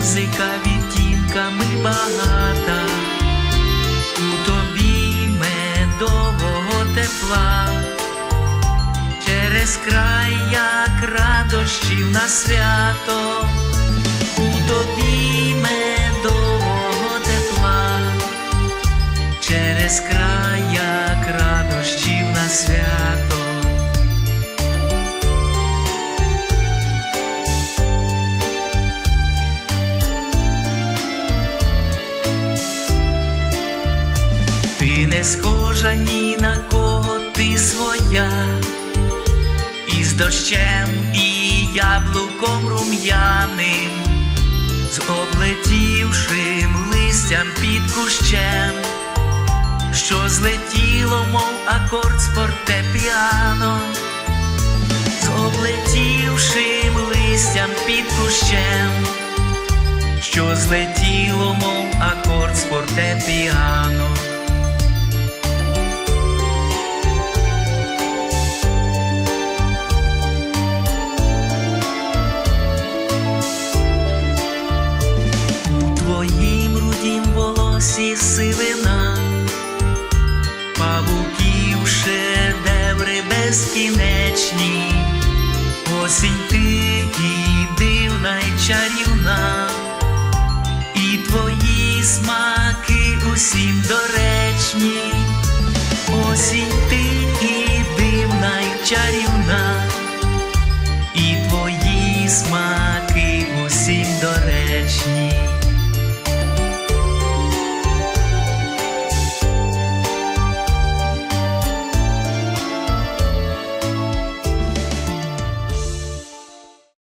музика відтінками багата, у тобі медового тепла, через край, як радощів на свято, у тобі медового тепла, через край, як радощів на свято. Ти не схожа ні на кого ти своя, із дощем і яблуком рум'яним, з облетівшим листям під кущем, що злетіло, мов акорд з фортепіано, з облетівшим листям під кущем що злетіло, мов акорд з фортепіано. павуків шедеври безкінечні, осінь ти і дивна й чарівна, і твої смаки усім доречні, осінь ти і дивна й чарівна, і твої смаки.